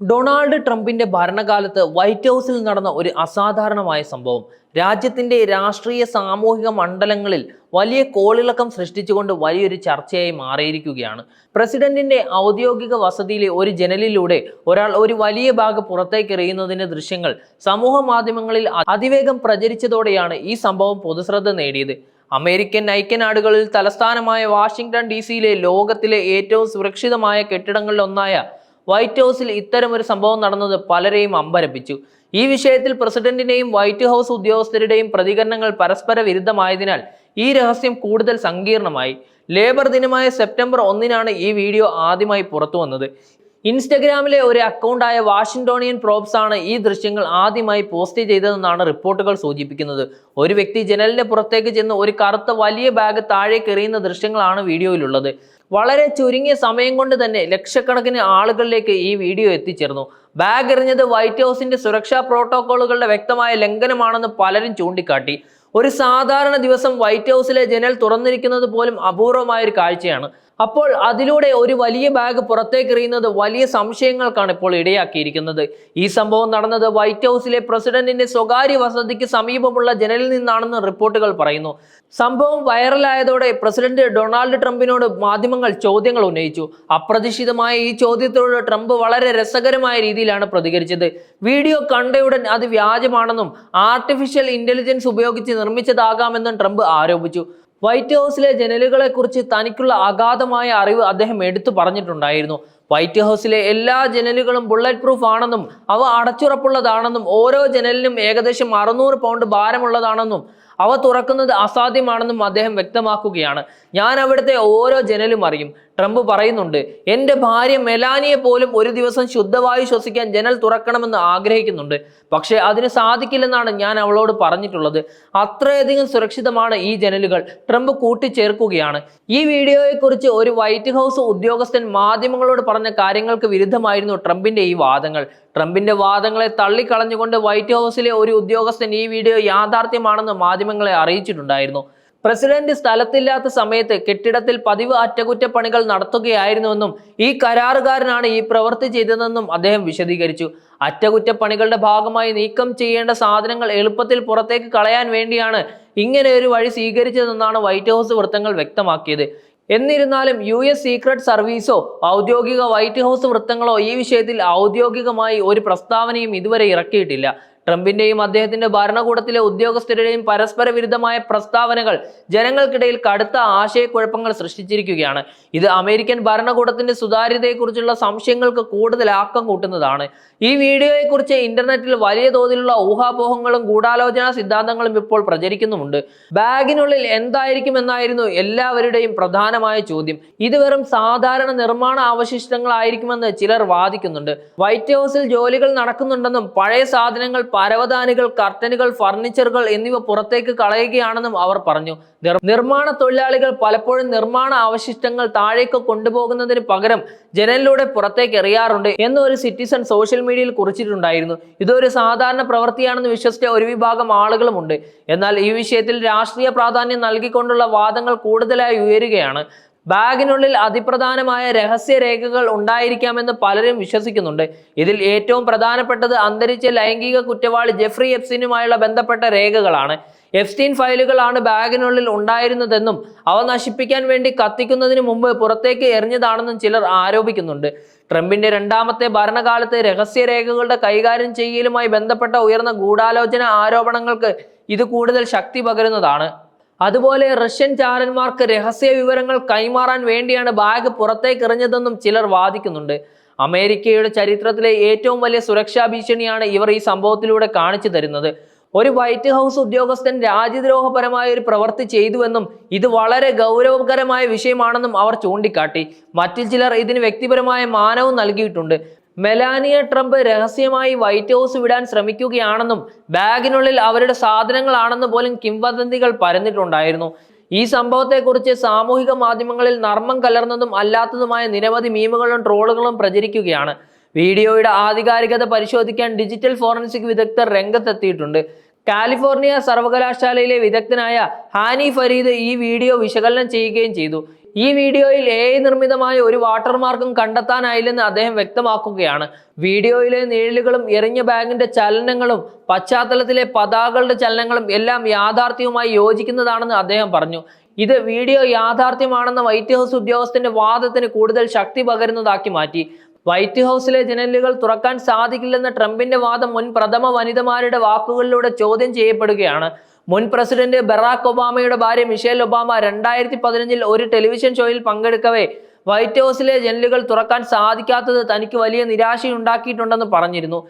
Donald ട്രംപിന്റെ ഭരണകാലത്ത് white ഹൗസിൽ നടന്ന ഒരു അസാധാരണമായ സംഭവം. രാജ്യത്തിന്റെ രാഷ്ട്രീയ സാമൂഹിക മണ്ഡലങ്ങളിൽ വലിയ കോളിളക്കം സൃഷ്ടിച്ചുകൊണ്ട് വലിയൊരു ചർച്ചയായി മാറിയിരിക്കുകയാണ്. പ്രസിഡന്റിന്റെ ഔദ്യോഗിക വസതിയിലെ ഒരു ജനലിലൂടെ ഒരാൾ ഒരു വലിയ ബാഗ് പുറത്തേക്ക് എറിയുന്നതിന്റെ ദൃശ്യങ്ങൾ സമൂഹ മാധ്യമങ്ങളിൽ അതിവേഗം പ്രചരിച്ചതോടെയാണ് ഈ സംഭവം പൊതുശ്രദ്ധ നേടിയത്. അമേരിക്കൻ ഐക്യനാടുകളിൽ തലസ്ഥാനമായ വാഷിംഗ്ടൺ ഡി സിയിലെ ലോകത്തിലെ ഏറ്റവും സുരക്ഷിതമായ കെട്ടിടങ്ങളിലൊന്നായ വൈറ്റ് ഹൗസിൽ ഇത്തരം ഒരു സംഭവം നടന്നത് പലരെയും അമ്പരപ്പിച്ചു. ഈ വിഷയത്തിൽ പ്രസിഡന്റിന്റെയും വൈറ്റ് ഹൗസ് ഉദ്യോഗസ്ഥരുടെയും പ്രതികരണങ്ങൾ പരസ്പര വിരുദ്ധമായതിനാൽ ഈ രഹസ്യം കൂടുതൽ സങ്കീർണമായി. ലേബർ ദിനമായ സെപ്റ്റംബർ ഒന്നിനാണ് ഈ വീഡിയോ ആദ്യമായി പുറത്തു വന്നത്. ഇൻസ്റ്റഗ്രാമിലെ ഒരു അക്കൗണ്ടായ വാഷിംഗ്ടോണിയൻ പ്രോബ്സ് ആണ് ഈ ദൃശ്യങ്ങൾ ആദ്യമായി പോസ്റ്റ് ചെയ്തതെന്നാണ് റിപ്പോർട്ടുകൾ സൂചിപ്പിക്കുന്നത്. ഒരു വ്യക്തി ജനലിന്റെ പുറത്തേക്ക് ചെന്ന് ഒരു കറുത്ത വലിയ ബാഗ് താഴേക്ക് എറിയുന്ന ദൃശ്യങ്ങളാണ് വീഡിയോയിലുള്ളത്. വളരെ ചുരുങ്ങിയ സമയം കൊണ്ട് തന്നെ ലക്ഷക്കണക്കിന് ആളുകളിലേക്ക് ഈ വീഡിയോ എത്തിച്ചേർന്നു. ബാഗ് എറിഞ്ഞത് വൈറ്റ് ഹൗസിന്റെ സുരക്ഷാ പ്രോട്ടോക്കോളുകളുടെ വ്യക്തമായ ലംഘനമാണെന്ന് പലരും ചൂണ്ടിക്കാട്ടി. ഒരു സാധാരണ ദിവസം വൈറ്റ് ഹൗസിലെ ജനൽ തുറന്നിരിക്കുന്നത് പോലും അപൂർവമായ ഒരു കാഴ്ചയാണ്. അപ്പോൾ അതിലൂടെ ഒരു വലിയ ബാഗ് പുറത്തേക്ക് എറിയുന്നത് വലിയ സംശയങ്ങൾക്കാണ് ഇപ്പോൾ ഇടയാക്കിയിരിക്കുന്നത്. ഈ സംഭവം നടന്നത് വൈറ്റ് ഹൗസിലെ പ്രസിഡന്റിന്റെ സ്വകാര്യ വസതിക്ക് സമീപമുള്ള ജനലിൽ നിന്നാണെന്ന് റിപ്പോർട്ടുകൾ പറയുന്നു. സംഭവം വൈറലായതോടെ പ്രസിഡന്റ് ഡൊണാൾഡ് ട്രംപിനോട് മാധ്യമങ്ങൾ ചോദ്യങ്ങൾ ഉന്നയിച്ചു. അപ്രതീക്ഷിതമായ ഈ ചോദ്യത്തോട് ട്രംപ് വളരെ രസകരമായ രീതിയിലാണ് പ്രതികരിച്ചത്. വീഡിയോ കണ്ടയുടൻ അത് വ്യാജമാണെന്നും ആർട്ടിഫിഷ്യൽ ഇന്റലിജൻസ് ഉപയോഗിച്ച് നിർമ്മിച്ചതാകാമെന്നും ട്രംപ് ആരോപിച്ചു. വൈറ്റ് ഹൗസിലെ ജനലുകളെ കുറിച്ച് തനിക്കുള്ള അഗാധമായ അറിവ് അദ്ദേഹം എടുത്തു പറഞ്ഞിട്ടുണ്ടായിരുന്നു. വൈറ്റ് ഹൗസിലെ എല്ലാ ജനലുകളും ബുള്ളറ്റ് പ്രൂഫ് ആണെന്നും അവ അടച്ചുറപ്പുള്ളതാണെന്നും ഓരോ ജനലിനും ഏകദേശം അറുന്നൂറ് പൗണ്ട് ഭാരമുള്ളതാണെന്നും അവ തുറക്കുന്നത് അസാധ്യമാണെന്നും അദ്ദേഹം വ്യക്തമാക്കുകയാണ്. ഞാൻ അവിടുത്തെ ഓരോ ജനലും അറിയും. ട്രംപ് പറയുന്നുണ്ട് എന്റെ ഭാര്യ മെലാനിയെ പോലും ഒരു ദിവസം ശുദ്ധവായു ശ്വസിക്കാൻ ജനൽ തുറക്കണമെന്ന് ആഗ്രഹിക്കുന്നുണ്ട്. പക്ഷേ അതിന് സാധിക്കില്ലെന്നാണ് ഞാൻ അവളോട് പറഞ്ഞിട്ടുള്ളത്. അത്രയധികം സുരക്ഷിതമാണ് ഈ ജനലുകൾ. ട്രംപ് കൂട്ടിച്ചേർക്കുകയാണ്. ഈ വീഡിയോയെക്കുറിച്ച് ഒരു വൈറ്റ് ഹൗസ് ഉദ്യോഗസ്ഥൻ മാധ്യമങ്ങളോട് പറഞ്ഞ കാര്യങ്ങൾക്ക് വിരുദ്ധമായിരുന്നു ട്രംപിന്റെ ഈ വാദങ്ങൾ. ട്രംപിന്റെ വാദങ്ങളെ തള്ളിക്കളഞ്ഞുകൊണ്ട് വൈറ്റ് ഹൗസിലെ ഒരു ഉദ്യോഗസ്ഥൻ ഈ വീഡിയോ യാഥാർത്ഥ്യമാണെന്ന് മാധ്യമങ്ങളെ അറിയിച്ചിട്ടുണ്ടായിരുന്നു. പ്രസിഡന്റ് സ്ഥലത്തില്ലാത്ത സമയത്ത് കെട്ടിടത്തിൽ പതിവ് അറ്റകുറ്റപ്പണികൾ നടത്തുകയായിരുന്നുവെന്നും ഈ കരാറുകാരനാണ് ഈ പ്രവൃത്തി ചെയ്തതെന്നും അദ്ദേഹം വിശദീകരിച്ചു. അറ്റകുറ്റപ്പണികളുടെ ഭാഗമായി നീക്കം ചെയ്യേണ്ട സാധനങ്ങൾ എളുപ്പത്തിൽ പുറത്തേക്ക് കളയാൻ വേണ്ടിയാണ് ഇങ്ങനെ ഒരു വഴി സ്വീകരിച്ചതെന്നാണ് വൈറ്റ് ഹൗസ് വൃത്തങ്ങൾ വ്യക്തമാക്കിയത്. എന്നിരുന്നാലും യു എസ് സീക്രട്ട് സർവീസോ ഔദ്യോഗിക വൈറ്റ് ഹൗസ് വൃത്തങ്ങളോ ഈ വിഷയത്തിൽ ഔദ്യോഗികമായി ഒരു പ്രസ്താവനയും ഇതുവരെ ഇറക്കിയിട്ടില്ല. ട്രംപിന്റെയും അദ്ദേഹത്തിന്റെ ഭരണകൂടത്തിലെ ഉദ്യോഗസ്ഥരുടെയും പരസ്പര വിരുദ്ധമായ പ്രസ്താവനകൾ ജനങ്ങൾക്കിടയിൽ കടുത്ത ആശയക്കുഴപ്പങ്ങൾ സൃഷ്ടിച്ചിരിക്കുകയാണ്. ഇത് അമേരിക്കൻ ഭരണകൂടത്തിന്റെ സുതാര്യതയെക്കുറിച്ചുള്ള സംശയങ്ങൾക്ക് കൂടുതൽ ആക്കം കൂട്ടുന്നതാണ്. ഈ വീഡിയോയെക്കുറിച്ച് ഇന്റർനെറ്റിൽ വലിയ തോതിലുള്ള ഊഹാപോഹങ്ങളും ഗൂഢാലോചനാ സിദ്ധാന്തങ്ങളും ഇപ്പോൾ പ്രചരിക്കുന്നുമുണ്ട്. ബാഗിനുള്ളിൽ എന്തായിരിക്കും എന്നായിരുന്നു എല്ലാവരുടെയും പ്രധാനമായ ചോദ്യം. ഇത് വെറും സാധാരണ നിർമ്മാണ അവശിഷ്ടങ്ങളായിരിക്കുമെന്ന് ചിലർ വാദിക്കുന്നുണ്ട്. വൈറ്റ് ഹൗസിൽ ജോലികൾ നടക്കുന്നുണ്ടെന്നും പഴയ സാധനങ്ങൾ പരവതാനികൾ കർട്ടനുകൾ ഫർണിച്ചറുകൾ എന്നിവ പുറത്തേക്ക് കളയുകയാണെന്നും അവർ പറഞ്ഞു. നിർമ്മാണ തൊഴിലാളികൾ പലപ്പോഴും നിർമ്മാണ അവശിഷ്ടങ്ങൾ താഴേക്ക് കൊണ്ടുപോകുന്നതിന് പകരം ജനലിലൂടെ പുറത്തേക്ക് എറിയാറുണ്ട് എന്ന് ഒരു സിറ്റിസൺ സോഷ്യൽ മീഡിയയിൽ കുറിച്ചിട്ടുണ്ടായിരുന്നു. ഇതൊരു സാധാരണ പ്രവൃത്തിയാണെന്ന് വിശ്വസിച്ച ഒരു വിഭാഗം ആളുകളുമുണ്ട്. എന്നാൽ ഈ വിഷയത്തിൽ രാഷ്ട്രീയ പ്രാധാന്യം നൽകിക്കൊണ്ടുള്ള വാദങ്ങൾ കൂടുതലായി ഉയരുകയാണ്. ബാഗിനുള്ളിൽ അതിപ്രധാനമായ രഹസ്യ രേഖകൾ ഉണ്ടായിരിക്കാമെന്ന് പലരും വിശ്വസിക്കുന്നുണ്ട്. ഇതിൽ ഏറ്റവും പ്രധാനപ്പെട്ടത് അന്തരിച്ച ലൈംഗിക കുറ്റവാളി ജെഫ്രി എപ്സിനുമായുള്ള ബന്ധപ്പെട്ട രേഖകളാണ്. എഫ്സ്റ്റീൻ ഫയലുകളാണ് ബാഗിനുള്ളിൽ ഉണ്ടായിരുന്നതെന്നും അവ നശിപ്പിക്കാൻ വേണ്ടി കത്തിക്കുന്നതിന് മുമ്പ് പുറത്തേക്ക് എറിഞ്ഞതാണെന്നും ചിലർ ആരോപിക്കുന്നുണ്ട്. ട്രംപിന്റെ രണ്ടാമത്തെ ഭരണകാലത്ത് രഹസ്യരേഖകളുടെ കൈകാര്യം ചെയ്യലുമായി ബന്ധപ്പെട്ട ഉയർന്ന ഗൂഢാലോചന ആരോപണങ്ങൾക്ക് ഇത് കൂടുതൽ ശക്തി പകരുന്നതാണ്. അതുപോലെ റഷ്യൻ ചാരന്മാർക്ക് രഹസ്യ വിവരങ്ങൾ കൈമാറാൻ വേണ്ടിയാണ് ബാഗ് പുറത്തേക്ക് എറിഞ്ഞതെന്നും ചിലർ വാദിക്കുന്നുണ്ട്. അമേരിക്കയുടെ ചരിത്രത്തിലെ ഏറ്റവും വലിയ സുരക്ഷാ ഭീഷണിയാണ് ഇവർ ഈ സംഭവത്തിലൂടെ കാണിച്ചു തരുന്നത്. ഒരു വൈറ്റ് ഹൗസ് ഉദ്യോഗസ്ഥൻ രാജ്യദ്രോഹപരമായ ഒരു പ്രവൃത്തി ചെയ്തുവെന്നും ഇത് വളരെ ഗൗരവകരമായ വിഷയമാണെന്നും അവർ ചൂണ്ടിക്കാട്ടി. മറ്റു ചിലർ ഇതിന് വ്യക്തിപരമായ മാനവും നൽകിയിട്ടുണ്ട്. മെലാനിയ ട്രംപ് രഹസ്യമായി വൈറ്റ് ഹൗസ് വിടാൻ ശ്രമിക്കുകയാണെന്നും ബാഗിനുള്ളിൽ അവരുടെ സാധനങ്ങളാണെന്ന് പോലും കിംവദന്തികൾ പരന്നിട്ടുണ്ടായിരുന്നു. ഈ സംഭവത്തെക്കുറിച്ച് സാമൂഹിക മാധ്യമങ്ങളിൽ നർമ്മം കലർന്നതും അല്ലാത്തതുമായ നിരവധി മീമുകളും ട്രോളുകളും പ്രചരിക്കുകയാണ്. വീഡിയോയുടെ ആധികാരികത പരിശോധിക്കാൻ ഡിജിറ്റൽ ഫോറൻസിക് വിദഗ്ധർ രംഗത്തെത്തിയിട്ടുണ്ട്. കാലിഫോർണിയ സർവകലാശാലയിലെ വിദഗ്ധനായ ഹാനി ഫരീദ് ഈ വീഡിയോ വിശകലനം ചെയ്യുകയും ചെയ്തു. ഈ വീഡിയോയിൽ എ നിർമ്മിതമായ ഒരു വാട്ടർമാർക്കും കണ്ടെത്താനായില്ലെന്ന് അദ്ദേഹം വ്യക്തമാക്കുകയാണ്. വീഡിയോയിലെ നിഴലുകളും എറിഞ്ഞ ബാഗിന്റെ ചലനങ്ങളും പശ്ചാത്തലത്തിലെ പതാകകളുടെ ചലനങ്ങളും എല്ലാം യാഥാർത്ഥ്യവുമായി യോജിക്കുന്നതാണെന്ന് അദ്ദേഹം പറഞ്ഞു. ഇത് വീഡിയോ യാഥാർത്ഥ്യമാണെന്ന വൈറ്റ് ഹൗസ് ഉദ്യോഗസ്ഥന്റെ വാദത്തിന് കൂടുതൽ ശക്തി പകരുന്നതാക്കി മാറ്റി. വൈറ്റ് ഹൗസിലെ ജനലുകൾ തുറക്കാൻ സാധിക്കില്ലെന്ന ട്രംപിന്റെ വാദം മുൻ പ്രഥമ വനിതമാരുടെ വാക്കുകളിലൂടെ ചോദ്യം ചെയ്യപ്പെടുകയാണ്. മുൻ പ്രസിഡന്റ് ബറാക് ഒബാമയുടെ ഭാര്യ മിഷേൽ ഒബാമ രണ്ടായിരത്തി പതിനഞ്ചിൽ ഒരു ടെലിവിഷൻ ഷോയിൽ പങ്കെടുക്കവേ. വൈറ്റ് ഹൗസിലെ ജനലുകൾ തുറക്കാൻ സാധിക്കാത്തത് തനിക്ക് വലിയ നിരാശയുണ്ടാക്കിയിട്ടുണ്ടെന്ന് പറഞ്ഞിരുന്നു.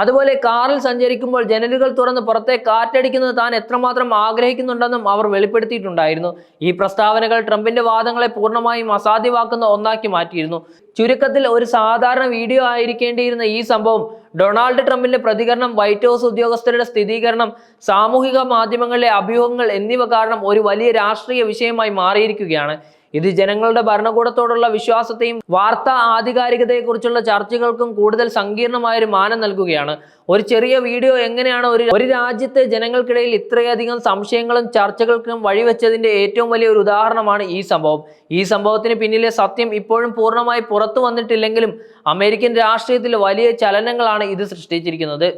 അതുപോലെ കാറിൽ സഞ്ചരിക്കുമ്പോൾ ജനലുകൾ തുറന്ന് പുറത്തെ കാറ്റടിക്കുന്നത് താൻ എത്രമാത്രം ആഗ്രഹിക്കുന്നുണ്ടെന്നും അവർ വെളിപ്പെടുത്തിയിട്ടുണ്ടായിരുന്നു. ഈ പ്രസ്താവനകൾ ട്രംപിന്റെ വാദങ്ങളെ പൂർണമായും അസാധ്യമാക്കുന്ന ഒന്നാക്കി മാറ്റിയിരുന്നു. ചുരുക്കത്തിൽ ഒരു സാധാരണ വീഡിയോ ആയിരിക്കേണ്ടിയിരുന്ന ഈ സംഭവം ഡൊണാൾഡ് ട്രംപിന്റെ പ്രതികരണം വൈറ്റ് ഹൗസ് ഉദ്യോഗസ്ഥരുടെ സ്ഥിരീകരണം സാമൂഹിക മാധ്യമങ്ങളിലെ അഭ്യൂഹങ്ങൾ എന്നിവ കാരണം ഒരു വലിയ രാഷ്ട്രീയ വിഷയമായി മാറിയിരിക്കുകയാണ്. ഇത് ജനങ്ങളുടെ ഭരണകൂടത്തോടുള്ള വിശ്വാസത്തെയും വാർത്താ ആധികാരികതയെക്കുറിച്ചുള്ള ചർച്ചകൾക്കും കൂടുതൽ സങ്കീർണമായൊരു മാനം നൽകുകയാണ്. ഒരു ചെറിയ വീഡിയോ എങ്ങനെയാണ് ഒരു ഒരു രാജ്യത്തെ ജനങ്ങൾക്കിടയിൽ ഇത്രയധികം സംശയങ്ങളും ചർച്ചകൾക്കും വഴിവെച്ചതിന്റെ ഏറ്റവും വലിയ ഒരു ഉദാഹരണമാണ് ഈ സംഭവം. ഈ സംഭവത്തിന് പിന്നിലെ സത്യം ഇപ്പോഴും പൂർണമായി പുറത്തു വന്നിട്ടില്ലെങ്കിലും അമേരിക്കൻ രാഷ്ട്രീയത്തിൽ വലിയ ചലനങ്ങളാണ് ഇത് സൃഷ്ടിച്ചിരിക്കുന്നത്.